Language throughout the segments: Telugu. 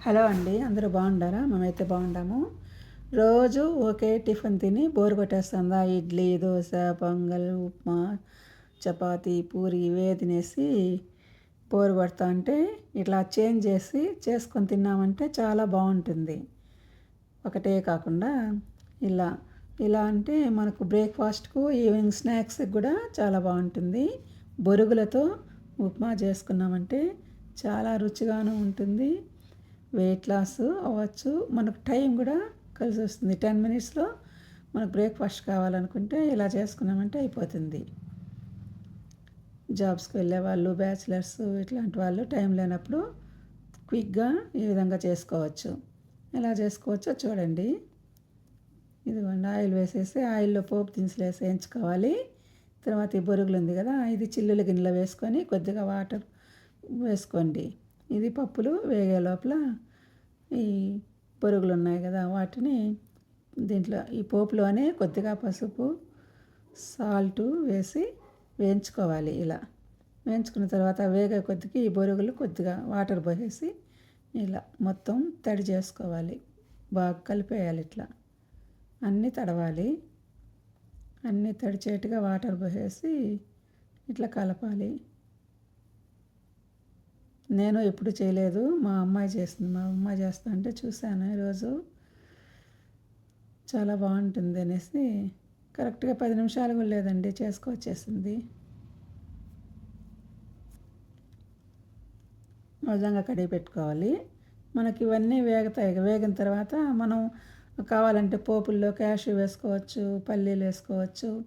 హలో అండి అందరూ బాగుండారా? మేమైతే బాగుండాము. రోజు ఒకే టిఫిన్ తిని బోరు కొట్టేస్తుందా? ఇడ్లీ దోశ పొంగల్ ఉప్మా చపాతీ పూరి ఇవే తినేసి బోరు పడతా అంటే ఇట్లా చేంజ్ చేసి చేసుకొని తిన్నామంటే చాలా బాగుంటుంది. ఒకటే కాకుండా ఇలా ఇలా అంటే మనకు బ్రేక్ఫాస్ట్కు ఈవినింగ్ స్నాక్స్కి కూడా చాలా బాగుంటుంది. బొరుగులతో ఉప్మా చేసుకున్నామంటే చాలా రుచిగాను ఉంటుంది. వెయిట్ లాస్ అవ్వచ్చు. మనకు టైం కూడా కలిసి వస్తుంది. టెన్ మినిట్స్లో మనకు బ్రేక్ఫాస్ట్ కావాలనుకుంటే ఇలా చేసుకున్నామంటే అయిపోతుంది. జాబ్స్కి వెళ్ళే వాళ్ళు బ్యాచిలర్స్ ఇట్లాంటి వాళ్ళు టైం లేనప్పుడు క్విక్గా ఈ విధంగా చేసుకోవచ్చు. ఎలా చేసుకోవచ్చో చూడండి. ఇదిగోండి ఆయిల్ వేసేసి ఆయిల్లో పోపు దినుసులు వేసి వేయించుకోవాలి. తర్వాత ఈ బొరుగులు ఉంది కదా ఇది చిల్లుల గిన్నెలో వేసుకొని కొద్దిగా వాటర్ వేసుకోండి. ఇది పప్పులు వేగే లోపల ఈ పొరుగులు ఉన్నాయి కదా వాటిని దీంట్లో ఈ పోపులోనే కొద్దిగా పసుపు సాల్ట్ వేసి వేయించుకోవాలి ఇలా. వేయించుకున్న తర్వాత వేగే కొద్దిగా ఈ బొరుగులు కొద్దిగా వాటర్ పోసేసి ఇలా మొత్తం తడి చేసుకోవాలి. బాగా కలిపేయాలి ఇట్లా. అన్నీ తడవాలి. అన్నీ తడిచేట్టుగా వాటర్ పోసేసి ఇట్లా కలపాలి. నేను ఎప్పుడు చేయలేదు. మా అమ్మాయి చేస్తుంది. మా అమ్మాయి చేస్తా అంటే చూశాను ఈరోజు. చాలా బాగుంటుంది అనేసి కరెక్ట్గా పది నిమిషాలు కూడా లేదండి. చేసుకొచ్చేసింది నిజంగా కడిగి పెట్టుకోవాలి. మనకి ఇవన్నీ వేగుతాయి. వేగిన తర్వాత మనం కావాలంటే పోపుల్లో క్యాషు వేసుకోవచ్చు పల్లీలు వేసుకోవచ్చు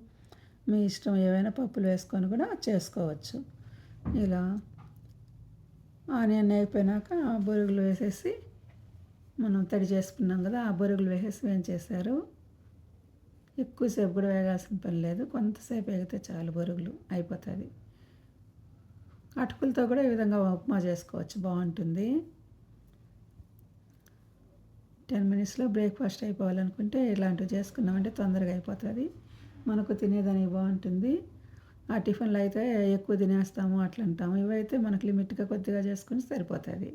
మీ ఇష్టం ఏవైనా పప్పులు వేసుకొని కూడా చేసుకోవచ్చు. ఇలా ఆనియన్ అయిపోయినాక ఆ బొరుగులు వేసేసి మనం తడి చేసుకున్నాం కదా ఆ బొరుగులు వేసేసి వేయించేసారు ఎక్కువసేపు కూడా వేగాల్సిన పని లేదు. కొంతసేపు వేగితే చాలు బొరుగులు అయిపోతుంది అటుకులతో కూడా ఈ విధంగా ఉప్మా చేసుకోవచ్చు. బాగుంటుంది. టెన్ మినిట్స్లో బ్రేక్ఫాస్ట్ అయిపోవాలనుకుంటే ఇలాంటివి చేసుకున్నామంటే తొందరగా అయిపోతుంది. మనకు తినేదానికి బాగుంటుంది. ఆ టిఫిన్లు అయితే ఎక్కువ తినేస్తాము అట్లా అంటాము ఇవైతే మనకు లిమిట్గా కొద్దిగా చేసుకుని సరిపోతుంది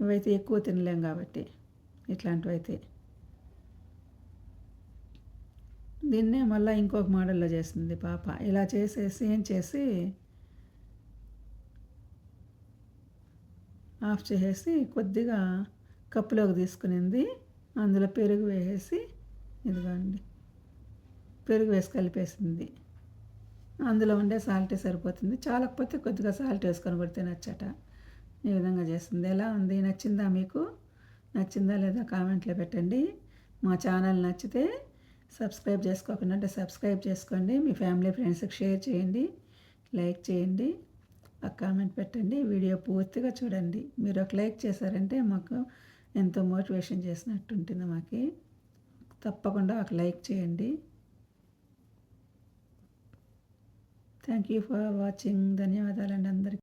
ఇవైతే ఎక్కువ తినలేం కాబట్టి ఇట్లాంటివి అయితే దీన్నే మళ్ళీ ఇంకొక మోడల్లో చేసింది పాప. ఇలా చేసేసి ఏం చేసి ఆఫ్ చేసేసి కొద్దిగా కప్పులోకి తీసుకునింది. అందులో పెరుగు వేసేసి ఇదిగోండి పెరుగు వేసి కలిపేసింది. అందులో ఉండే సాల్టే సరిపోతుంది. చాలకపోతే కొద్దిగా సాల్ట్ వేసుకొని కొడితే నచ్చట. ఈ విధంగా చేస్తుంది. ఎలా ఉంది? నచ్చిందా మీకు? నచ్చిందా లేదా కామెంట్లో పెట్టండి. మా ఛానల్ నచ్చితే సబ్స్క్రైబ్ చేసుకోకుండా అంటే సబ్స్క్రైబ్ చేసుకోండి. మీ ఫ్యామిలీ ఫ్రెండ్స్కి షేర్ చేయండి. లైక్ చేయండి. ఒక కామెంట్ పెట్టండి. వీడియో పూర్తిగా చూడండి. మీరు ఒక లైక్ చేశారంటే మాకు ఎంతో మోటివేషన్ చేసినట్టు ఉంటుంది మాకు. తప్పకుండా ఒక లైక్ చేయండి. థ్యాంక్ యూ ఫర్ వాచింగ్ ధన్యవాదాలండి అందరికీ